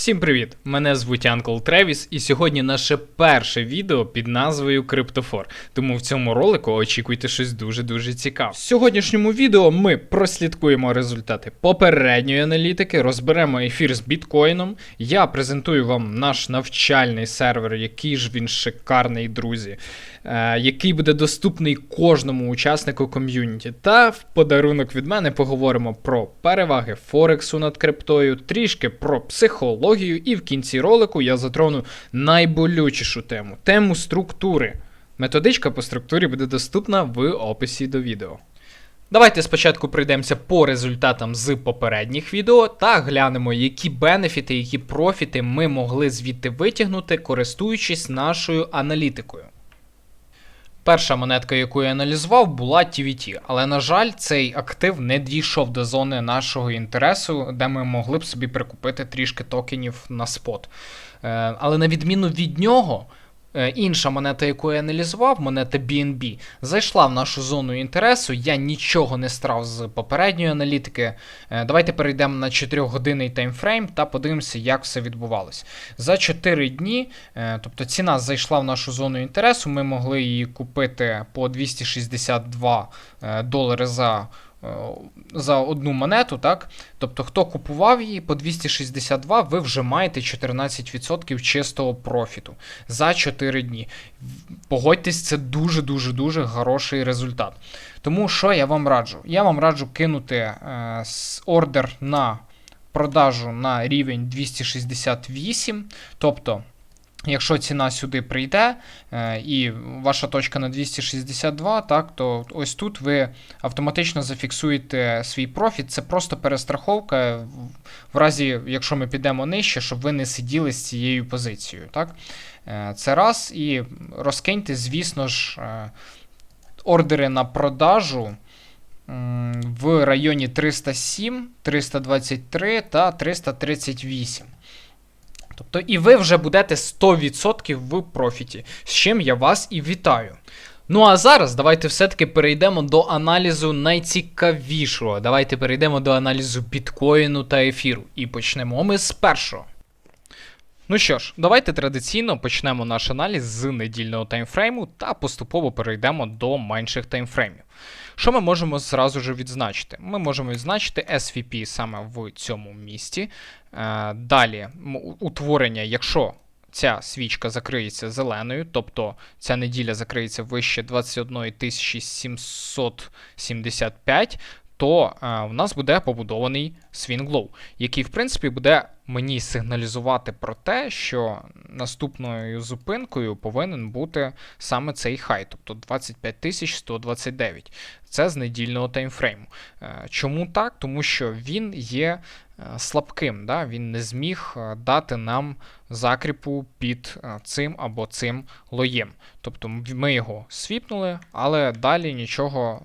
Всім привіт! Мене звуть Анкл Тревіс, і сьогодні наше перше відео під назвою Криптофор. Тому в цьому ролику очікуйте щось дуже-дуже цікаве. В сьогоднішньому відео ми прослідкуємо результати попередньої аналітики, розберемо ефір з біткоїном. Я презентую вам наш навчальний сервер, який ж він шикарний, друзі, е, який буде доступний кожному учаснику ком'юніті. Та в подарунок від мене поговоримо про переваги Форексу над криптою, трішки про психологію, і в кінці ролику я затрону найболючішу тему тему структури. Методичка по структурі буде доступна в описі до відео. Давайте спочатку пройдемося по результатам з попередніх відео та глянемо, які бенефіти, які профіти ми могли звідти витягнути, користуючись нашою аналітикою. Перша монетка, яку я аналізував, була TVT, але, на жаль, цей актив не дійшов до зони нашого інтересу, де ми могли б собі прикупити трішки токенів на спот. Е, Але на відміну від нього, інша монета, яку я аналізував, монета BNB, зайшла в нашу зону інтересу. Я нічого не страв з попередньої аналітики. Е, Давайте перейдемо на 4-годинний таймфрейм та подивимося, як все відбувалось. За 4 дні, е, тобто ціна зайшла в нашу зону інтересу, ми могли її купити по 262 е, долари за. Е, За одну монету, так? Тобто, хто купував її по 262, ви вже маєте 14% чистого профіту за 4 дні. Погодьтесь, це дуже-дуже дуже хороший результат. Тому що я вам раджу? Я вам раджу кинути е, ордер на продажу на рівень 268. Тобто, якщо ціна сюди прийде е, і ваша точка на 262, так, то ось тут ви автоматично зафіксуєте свій профіт. Це просто перестраховка в- разі, якщо ми підемо нижче, щоб ви не сиділи з цією позицією. Так? Е, Це раз. І розкиньте, звісно ж, е, ордери на продажу в районі 307, 323 та 338. Тобто, і ви вже будете 100% в профіті, з чим я вас і вітаю. Ну а зараз давайте все-таки перейдемо до аналізу найцікавішого. Давайте перейдемо до аналізу біткоїну та ефіру. І почнемо ми з першого. Ну що ж, давайте традиційно почнемо наш аналіз з недільного таймфрейму та поступово перейдемо до менших таймфреймів. Що ми можемо зразу ж відзначити? Ми можемо відзначити SVP саме в цьому місці. Е, Далі утворення, якщо ця свічка закриється зеленою, тобто ця неділя закриється вище 21 775, то е, у нас буде побудований Low, який, в принципі, буде мені сигналізувати про те, що наступною зупинкою повинен бути саме цей хай, тобто 25 129. Це з недільного таймфрейму. Е, Чому так? Тому що він є е, слабким, да? він не зміг е, дати нам закріпу під цим або цим лоєм. Тобто ми його свіпнули, але далі нічого,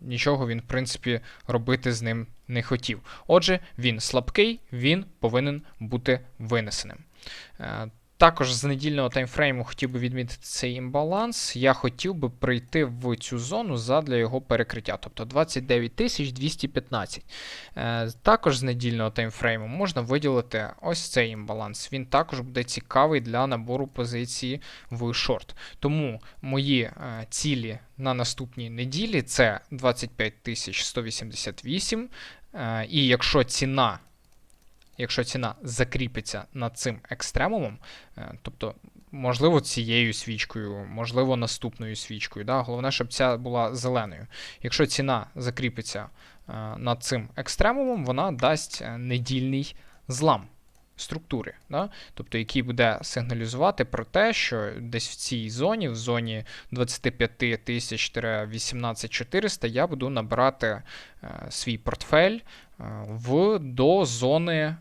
нічого він, в принципі, робити з ним не хотів. Отже, він слабкий, він повинен бути винесеним. Також з недільного таймфрейму хотів би відмітити цей імбаланс. Я хотів би прийти в цю зону задля його перекриття, тобто 29 215. Е, Також з недільного таймфрейму можна виділити ось цей імбаланс. Він також буде цікавий для набору позиції в шорт. Тому мої е, цілі на наступній неділі це 25 188. Е, І якщо ціна якщо ціна закріпиться над цим екстремумом, е, тобто, можливо, цією свічкою, можливо, наступною свічкою. Да? Головне, щоб ця була зеленою. Якщо ціна закріпиться е, над цим екстремумом, вона дасть е, недільний злам. Структури, да? тобто який буде сигналізувати про те, що десь в цій зоні, в зоні 25 тисяч 18 400, я буду набирати е, свій портфель е, в до зони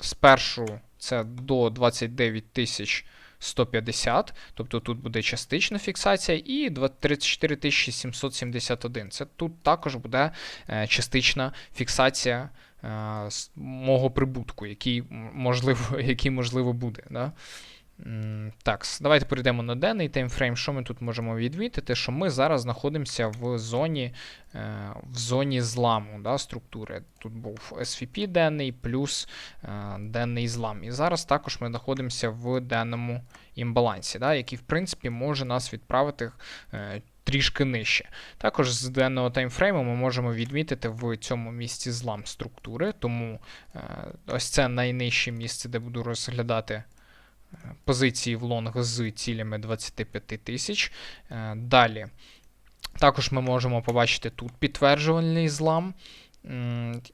спершу це до 29 тисяч 150, тобто тут буде частична фіксація, і 34 771. Це тут також буде е, частична фіксація е, мого прибутку, який можливо, який можливо буде. Да? Так, давайте перейдемо на денний таймфрейм. Що ми тут можемо відмітити? Що ми зараз знаходимося в зоні, е, в зоні зламу да, структури. Тут був SVP денний плюс е, денний злам. І зараз також ми знаходимося в денному імбалансі, да, який, в принципі, може нас відправити е, трішки нижче. Також з денного таймфрейму ми можемо відмітити в цьому місці злам структури, тому ось це найнижче місце, де буду розглядати позиції в лонг з цілями 25 тисяч. Е, Далі. Також ми можемо побачити тут підтверджувальний злам.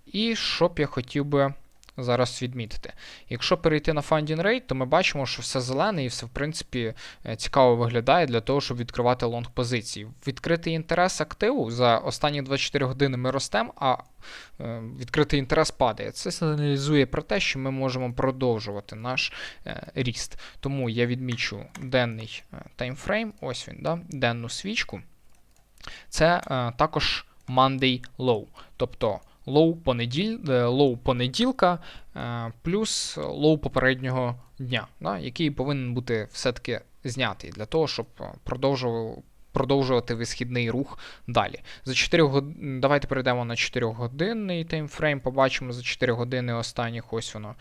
І що б я хотів би зараз відмітити. Якщо перейти на Funding Rate, то ми бачимо, що все зелене і все, в принципі, е, цікаво виглядає для того, щоб відкривати лонг позиції. Відкритий інтерес активу за останні 24 години ми ростемо, а е, відкритий інтерес падає. Це сигналізує про те, що ми можемо продовжувати наш е, ріст. Тому я відмічу денний таймфрейм, ось він, да, денну свічку. Це також Monday Low, тобто лоу понеділь, е, лоу понеділка е, плюс лоу попереднього дня, да, який повинен бути все-таки знятий для того, щоб е, продовжував. Продовжувати висхідний рух далі. За 4 год... Давайте перейдемо на 4-годинний таймфрейм. Побачимо за 4 години останніх ось воно.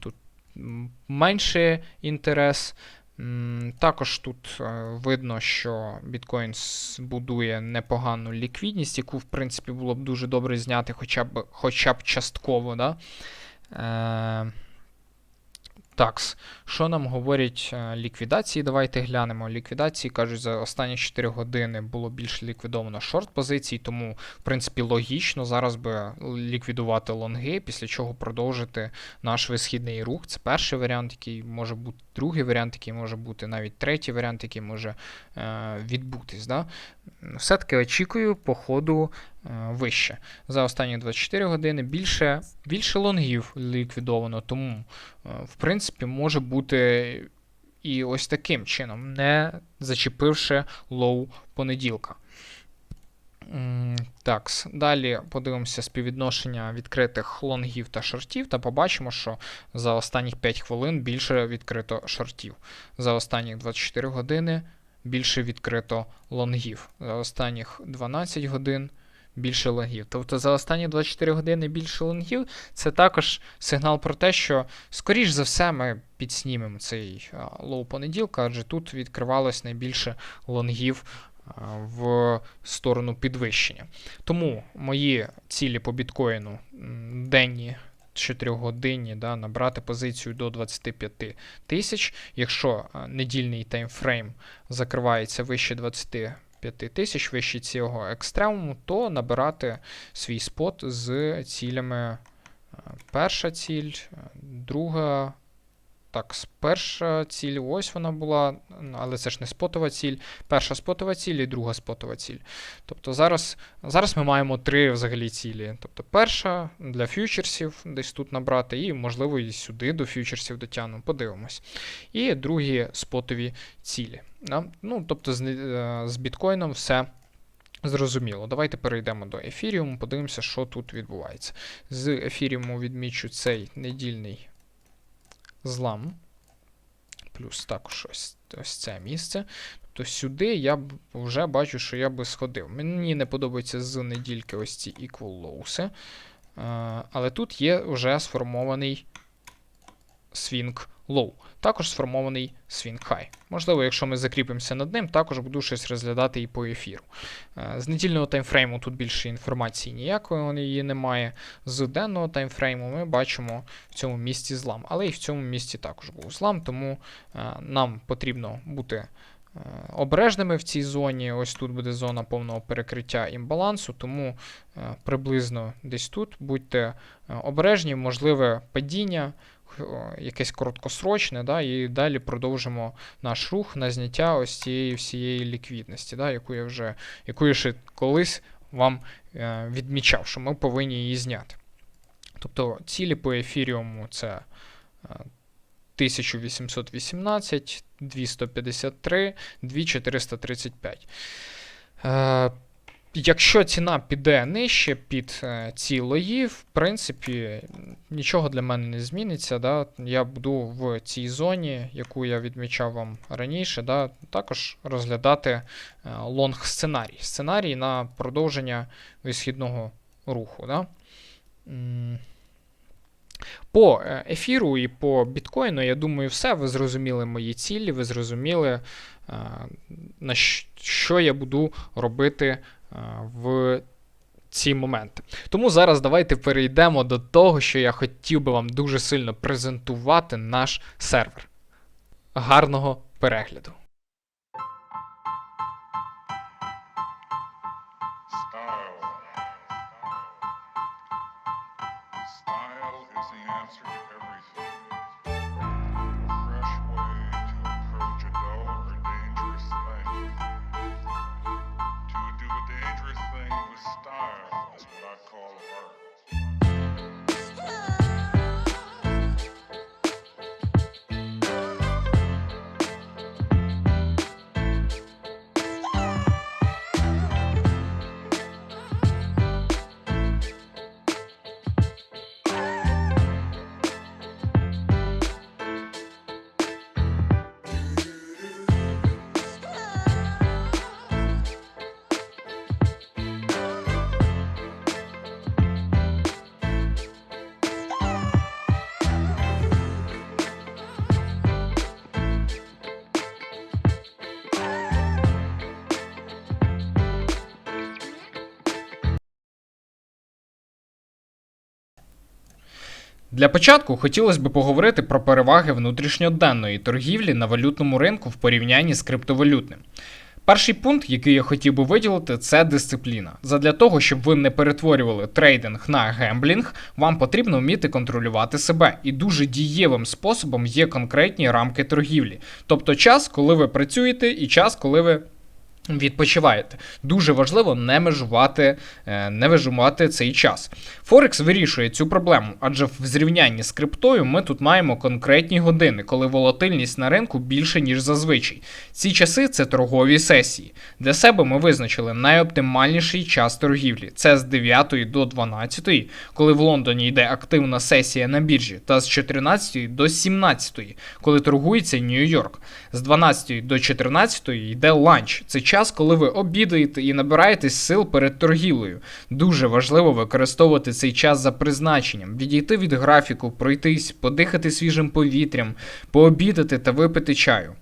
Тут менше інтерес. Також тут е, видно, що біткоін будує непогану ліквідність, яку, в принципі, було б дуже добре зняти хоча б, хоча б частково. Да? Такс. Що нам говорять е, ліквідації? Давайте глянемо. Ліквідації кажуть, за останні 4 години було більше ліквідовано шорт позицій, тому, в принципі, логічно зараз би ліквідувати лонги, після чого продовжити наш висхідний рух. Це перший варіант, який може бути, другий варіант, який може бути, навіть третій варіант, який може е, відбутись. Да? Все-таки очікую по ходу вище. За останні 24 години більше, більше лонгів ліквідовано, тому, е, в принципі, може бути і ось таким чином, не зачепивши лоу понеділка. Так, далі подивимося співвідношення відкритих лонгів та шортів, та побачимо, що за останніх 5 хвилин більше відкрито шортів. За останні 24 години більше відкрито лонгів. За останніх 12 годин більше лонгів. Тобто за останні 24 години більше лонгів це також сигнал про те, що, скоріш за все, ми підснімемо цей лоу понеділка, адже тут відкривалось найбільше лонгів в сторону підвищення. Тому мої цілі по біткоїну денні. 4 годинні да, набрати позицію до 25 тисяч. Якщо недільний таймфрейм закривається вище 25 тисяч, вище цього екстремуму, то набирати свій спот з цілями. е, Перша ціль, е, друга. Так, перша ціль, ось вона була, але це ж не спотова ціль. Перша спотова ціль і друга спотова ціль. Тобто зараз, зараз ми маємо три взагалі цілі. Тобто перша для фьючерсів десь тут набрати, і, можливо, і сюди до фьючерсів дотягну, подивимось. І другі спотові цілі. Ну, тобто з, е, з біткоїном все. Зрозуміло, давайте перейдемо до ефіріуму, подивимося, що тут відбувається. З ефіріуму відмічу цей недільний злам. Плюс також ось, ось це місце. Тобто сюди я вже бачу, що я би сходив. Мені не подобається з недільки ось ці equal lows. е, Але тут є вже сформований swing low. Також сформований swing high. Можливо, якщо ми закріпимося над ним, також буду щось розглядати і по ефіру. Е, З недільного таймфрейму тут більше інформації ніякої її немає. З денного таймфрейму ми бачимо в цьому місці злам. Але і в цьому місці також був злам, тому е, нам потрібно бути обережними в цій зоні. Ось тут буде зона повного перекриття імбалансу, тому е, приблизно десь тут будьте е, обережні, можливе падіння. Якесь короткосрочне, да, і далі продовжимо наш рух на зняття ось цієї всієї ліквідності, да, яку я вже яку я ще колись вам е, відмічав, що ми повинні її зняти. Тобто цілі по ефіріуму це е, 1818, 253, 2435. Е, Якщо ціна піде нижче під е, ці лої, в принципі, нічого для мене не зміниться. Да? Я буду в цій зоні, яку я відмічав вам раніше, да? також розглядати е, лонг сценарій. Сценарій на продовження висхідного руху. Да? По е, ефіру і по біткоїну, я думаю, все. Ви зрозуміли мої цілі, ви зрозуміли, е, на що я буду робити е, в ці моменти. Тому зараз давайте перейдемо до того, що я хотів би вам дуже сильно презентувати наш сервер. Гарного перегляду! Monster. Для початку хотілося б поговорити про переваги внутрішньоденної торгівлі на валютному ринку в порівнянні з криптовалютним. Перший пункт, який я хотів би виділити, це дисципліна. Задля того, щоб ви не перетворювали трейдинг на гемблінг, вам потрібно вміти контролювати себе. І дуже дієвим способом є конкретні рамки торгівлі. Тобто час, коли ви працюєте, і час, коли ви Відпочиваєте. Дуже важливо не межувати, е, не межувати цей час. Форекс вирішує цю проблему, адже в зрівнянні з криптою ми тут маємо конкретні години, коли волатильність на ринку більше, ніж зазвичай. Ці часи це торгові сесії. Для себе ми визначили найоптимальніший час торгівлі. Це з 9 до 12, коли в Лондоні йде активна сесія на біржі, та з 14 до 17, коли торгується Нью-Йорк. З 12 до 14 йде ланч. Це час, коли ви обідаєте і набираєтесь сил перед торгівлею. Дуже важливо використовувати цей час за призначенням, відійти від графіку, пройтись, подихати свіжим повітрям, пообідати та випити чаю.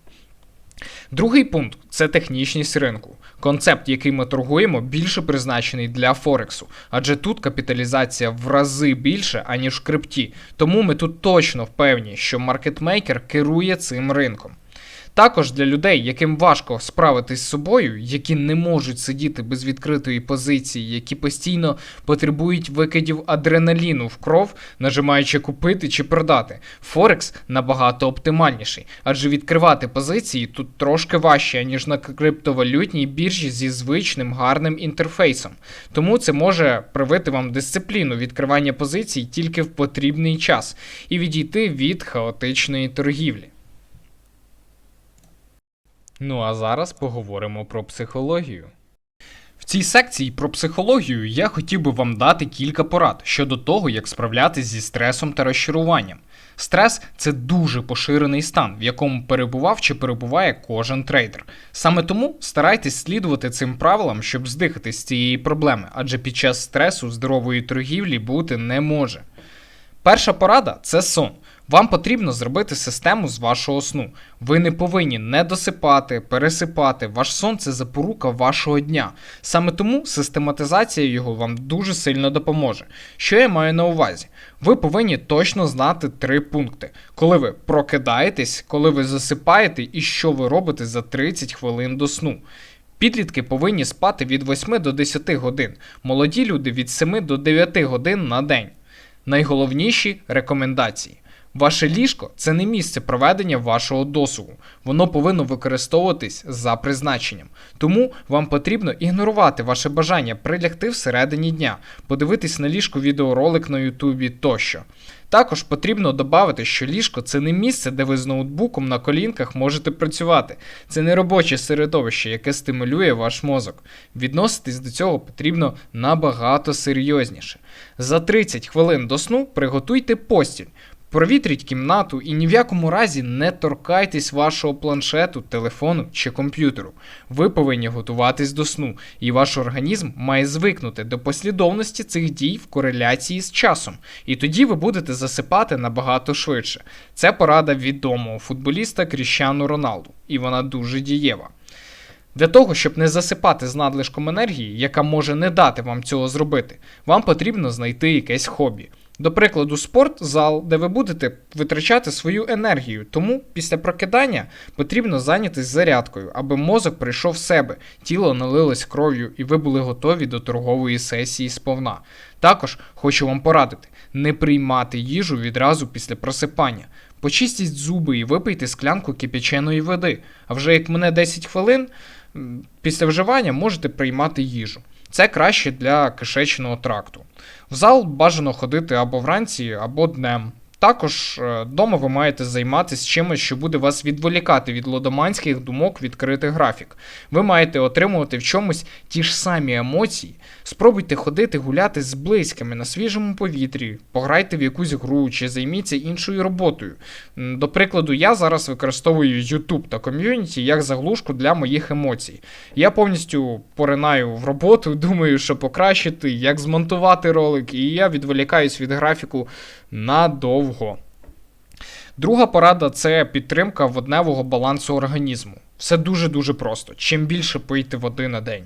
Другий пункт це технічність ринку. Концепт, який ми торгуємо, більше призначений для Форексу, адже тут капіталізація в рази більше, аніж в крипті. Тому ми тут точно впевні, що маркетмейкер керує цим ринком. Також для людей, яким важко справитись з собою, які не можуть сидіти без відкритої позиції, які постійно потребують викидів адреналіну в кров, нажимаючи купити чи продати. Форекс набагато оптимальніший, адже відкривати позиції тут трошки важче, ніж на криптовалютній біржі зі звичним гарним інтерфейсом. Тому це може привити вам дисципліну відкривання позицій тільки в потрібний час і відійти від хаотичної торгівлі. Ну а зараз поговоримо про психологію. В цій секції про психологію я хотів би вам дати кілька порад щодо того, як справлятися зі стресом та розчаруванням. Стрес це дуже поширений стан, в якому перебував чи перебуває кожен трейдер. Саме тому старайтесь слідувати цим правилам, щоб здихати з цієї проблеми, адже під час стресу здорової торгівлі бути не може. Перша порада це сон. Вам потрібно зробити систему з вашого сну. Ви не повинні не досипати, пересипати. Ваш сон це запорука вашого дня. Саме тому систематизація його вам дуже сильно допоможе. Що я маю на увазі? Ви повинні точно знати три пункти: коли ви прокидаєтесь, коли ви засипаєте і що ви робите за 30 хвилин до сну. Підлітки повинні спати від 8 до 10 годин, молоді люди від 7 до 9 годин на день. Найголовніші рекомендації. Ваше ліжко це не місце проведення вашого досугу. Воно повинно використовуватись за призначенням. Тому вам потрібно ігнорувати ваше бажання прилягти всередині дня, подивитись на ліжко відеоролик на Ютубі тощо. Також потрібно додати, що ліжко це не місце, де ви з ноутбуком на колінках можете працювати. Це не робоче середовище, яке стимулює ваш мозок. Відноситись до цього потрібно набагато серйозніше. За 30 хвилин до сну приготуйте постіль. Провітріть кімнату і ні в якому разі не торкайтесь вашого планшету, телефону чи комп'ютеру. Ви повинні готуватись до сну, і ваш організм має звикнути до послідовності цих дій в кореляції з часом. І тоді ви будете засипати набагато швидше. Це порада відомого футболіста Кріщану Роналду, і вона дуже дієва. Для того, щоб не засипати з надлишком енергії, яка може не дати вам цього зробити, вам потрібно знайти якесь хобі. До прикладу, спорт, зал, де ви будете витрачати свою енергію. Тому після прокидання потрібно зайнятися зарядкою, аби мозок прийшов в себе, тіло налилось кров'ю і ви були готові до торгової сесії сповна. Також хочу вам порадити не приймати їжу відразу після просипання. Почистіть зуби і випийте склянку кипяченої води. А вже як мене 10 хвилин після вживання можете приймати їжу. Це краще для кишечного тракту. В зал бажано ходити або вранці, або днем. Також вдома ви маєте займатися чимось, що буде вас відволікати від лодоманських думок відкрити графік. Ви маєте отримувати в чомусь ті ж самі емоції. Спробуйте ходити гуляти з близькими на свіжому повітрі, пограйте в якусь гру чи займіться іншою роботою. До прикладу, я зараз використовую YouTube та ком'юніті як заглушку для моїх емоцій. Я повністю поринаю в роботу, думаю, що покращити, як змонтувати ролик, і я відволікаюсь від графіку надовго. Друга порада це підтримка водневого балансу організму. Все дуже-дуже просто. Чим більше пийте води на день.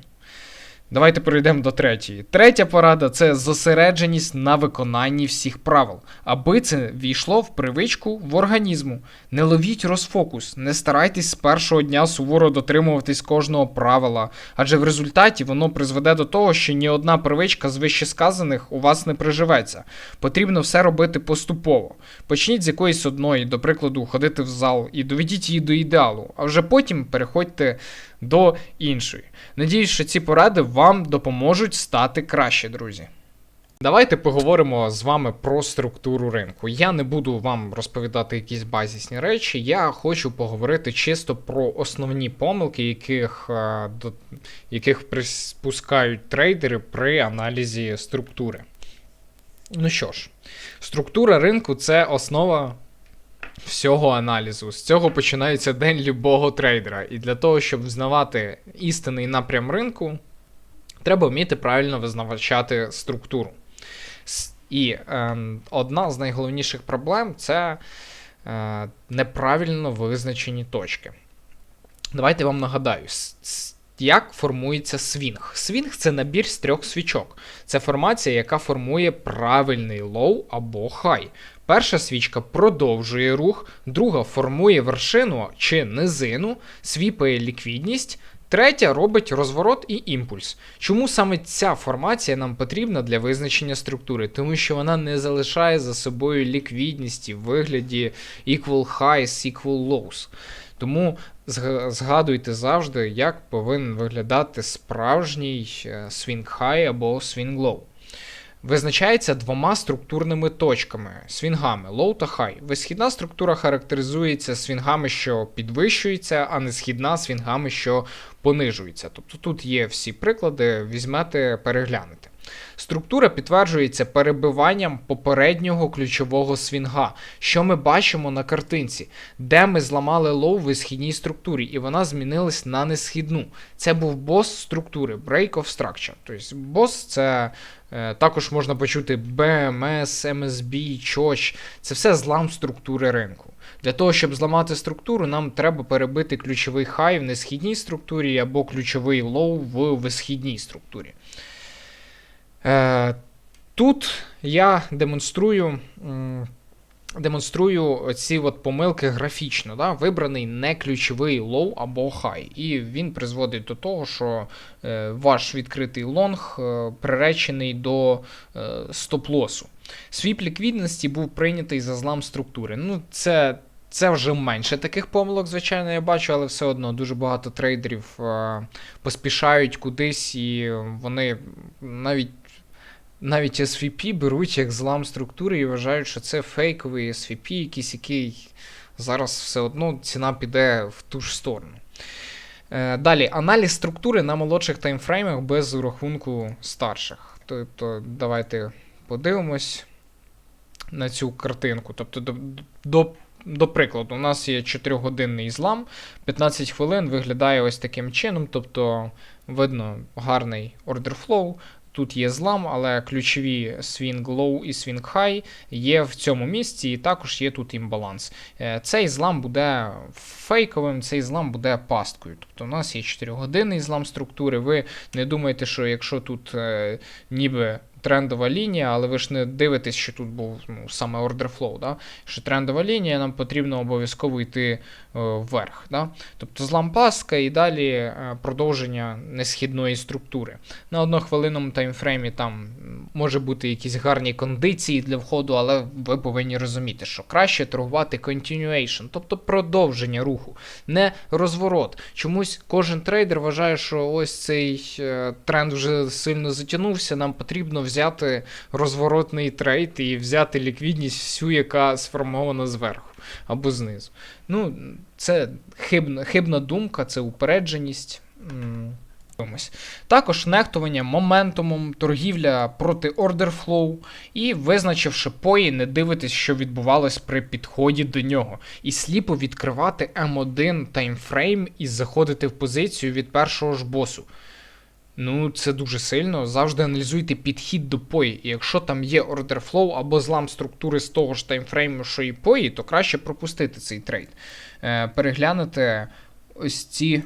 Давайте перейдемо до третьої. Третя порада це зосередженість на виконанні всіх правил, аби це війшло в привичку в організму. Не ловіть розфокус, не старайтесь з першого дня суворо дотримуватись кожного правила, адже в результаті воно призведе до того, що ні одна привичка з вищесказаних у вас не приживеться. Потрібно все робити поступово. Почніть з якоїсь одної, до прикладу, ходити в зал і доведіть її до ідеалу, а вже потім переходьте до іншої. Надіюсь, що ці поради вам допоможуть стати краще, друзі. Давайте поговоримо з вами про структуру ринку. Я не буду вам розповідати якісь базісні речі. Я хочу поговорити чисто про основні помилки, яких, е, до, яких приспускають трейдери при аналізі структури. Ну що ж, структура ринку це основа всього аналізу. З цього починається день любого трейдера. І для того, щоб взнавати істинний напрям ринку, треба вміти правильно визначати структуру. І е, одна з найголовніших проблем це е, неправильно визначені точки. Давайте вам нагадаю, як формується свінг. Свінг це набір з трьох свічок. Це формація, яка формує правильний лоу або хай. Перша свічка продовжує рух, друга формує вершину чи низину, свіпає ліквідність. Третя робить розворот і імпульс. Чому саме ця формація нам потрібна для визначення структури? Тому що вона не залишає за собою ліквідності в вигляді equal highs, equal lows. Тому згадуйте завжди, як повинен виглядати справжній е, swing high або swing low. Визначається двома структурними точками свінгами low та high. Висхідна структура характеризується свінгами, що підвищуються, а несхідна свінгами, що понижуються. Тобто тут є всі приклади, візьмете, переглянете. Структура підтверджується перебиванням попереднього ключового свінга, що ми бачимо на картинці, де ми зламали лоу в висхідній структурі, і вона змінилась на несхідну. Це був бос структури, break of structure. Тобто бос це е, також можна почути BMS, MSB, CHOCH. Це все злам структури ринку. Для того, щоб зламати структуру, нам треба перебити ключовий хай в несхідній структурі або ключовий лоу в висхідній структурі. Е, тут я демонструю. Демонструю ці от помилки графічно. Да? Вибраний не ключовий лоу або хай. І він призводить до того, що е, ваш відкритий лонг е, приречений до стоп-лосу. Свіп ліквідності був прийнятий за злам структури. Ну, це, це вже менше таких помилок, звичайно, я бачу, але все одно дуже багато трейдерів поспішають кудись, і вони навіть навіть SVP беруть як злам структури і вважають, що це фейковий SVP, якийсь який зараз все одно ціна піде в ту ж сторону. Е, Далі, аналіз структури на молодших таймфреймах без урахунку старших. Тобто, давайте подивимось на цю картинку. Тобто, до, до, до прикладу, у нас є 4-годинний злам, 15 хвилин виглядає ось таким чином. Тобто, видно гарний flow. Тут є злам, але ключові swing low і swing high є в цьому місці, і також є тут імбаланс. Е, Цей злам буде фейковим, цей злам буде пасткою. Тобто у нас є 4-годинний злам структури. Ви не думаєте, що якщо тут е, ніби трендова лінія, але ви ж не дивитесь, що тут був ну, саме order flow, да? що трендова лінія, нам потрібно обов'язково йти е, вверх. Да? Тобто злам пастка і далі е, продовження несхідної структури. На однохвилинному таймфреймі там може бути якісь гарні кондиції для входу, але ви повинні розуміти, що краще торгувати continuation, тобто продовження руху, не розворот. Чомусь кожен трейдер вважає, що ось цей е, тренд вже сильно затягнувся, нам потрібно взяти розворотний трейд і взяти ліквідність всю, яка сформована зверху або знизу. Ну, це хибна, хибна думка, це упередженість. Також нехтування моментумом, торгівля проти flow і визначивши пої, не дивитись, що відбувалось при підході до нього. І сліпо відкривати М1 таймфрейм і заходити в позицію від першого ж босу. Ну, це дуже сильно. Завжди аналізуйте підхід до пої. І якщо там є order flow або злам структури з того ж таймфрейму, що і пої, то краще пропустити цей трейд. Е, переглянути ось ці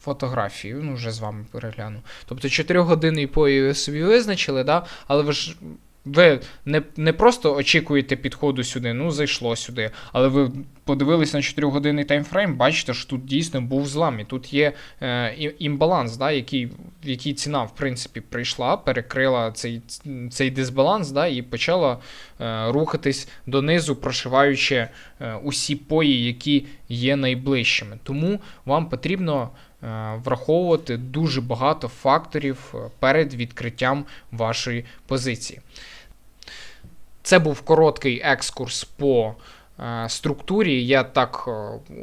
фотографії. Ну, вже з вами перегляну. Тобто 4 години пої ви собі визначили, да? але ви ж. Ви не, не просто очікуєте підходу сюди, ну зайшло сюди, але ви подивились на 4-годинний таймфрейм, бачите, що тут дійсно був злам, і тут є е, імбаланс, да, який, в який ціна, в принципі, прийшла, перекрила цей, цей дисбаланс, да, і почала е, рухатись донизу, прошиваючи е, усі пої, які є найближчими. Тому вам потрібно враховувати дуже багато факторів е, перед відкриттям вашої позиції. Це був короткий екскурс по е, структурі. Я так е,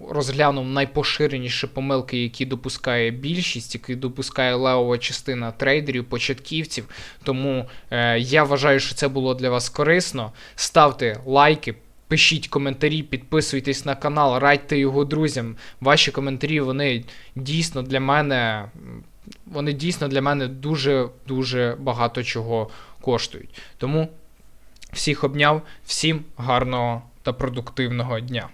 розглянув найпоширеніші помилки, які допускає більшість, які допускає левова частина трейдерів, початківців. Тому е, я вважаю, що це було для вас корисно. Ставте лайки. Пишіть коментарі, підписуйтесь на канал, радьте його друзям. Ваші коментарі вони дійсно для мене вони дійсно для мене дуже дуже багато чого коштують. Тому всіх обняв, всім гарного та продуктивного дня.